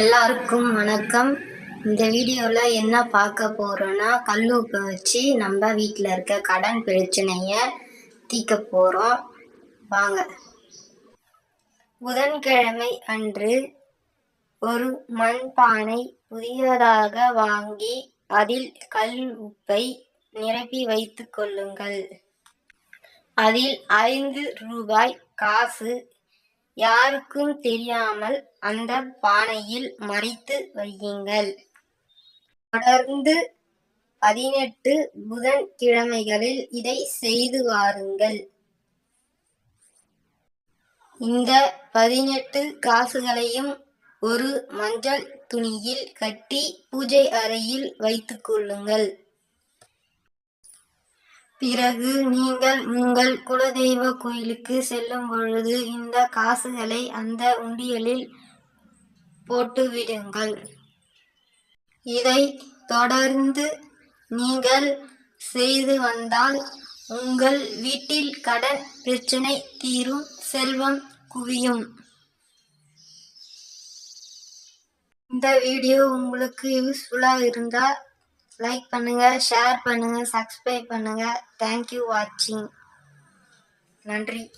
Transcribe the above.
எல்லாருக்கும் வணக்கம். இந்த வீடியோவில் என்ன பார்க்க போகிறோன்னா கல்லுப்பை வச்சு நம்ம வீட்டில் இருக்க கடன் பிரச்சனையை தீக்க போகிறோம் வாங்க. புதன்கிழமை அன்று ஒரு மண்பானை புதியதாக வாங்கி அதில் கல் உப்பை நிரப்பி வைத்து கொள்ளுங்கள். அதில் ஐந்து ரூபாய் காசு யாருக்கும் தெரியாமல் அந்த பானையில் மறைத்து வையுங்கள். தொடர்ந்து பதினெட்டு புதன் கிழமைகளில் இதை செய்து வாருங்கள். இந்த பதினெட்டு காசுகளையும் ஒரு மஞ்சள் துணியில் கட்டி பூஜை அறையில் வைத்துக் கொள்ளுங்கள். பிறகு நீங்கள் உங்கள் குலதெய்வ கோயிலுக்கு செல்லும் பொழுது இந்த காசுகளை அந்த உண்டியலில் போட்டுவிடுங்கள். இதை தொடர்ந்து நீங்கள் செய்து வந்தால் உங்கள் வீட்டில் கடன் பிரச்சனை தீரும் செல்வம் குவியும். இந்த வீடியோ உங்களுக்கு யூஸ்ஃபுல்லாக இருந்தால் லைக் பண்ணுங்க ஷேர் பண்ணுங்க சப்ஸ்கிரைப் பண்ணுங்க. தேங்க்யூ வாட்சிங் நன்றி.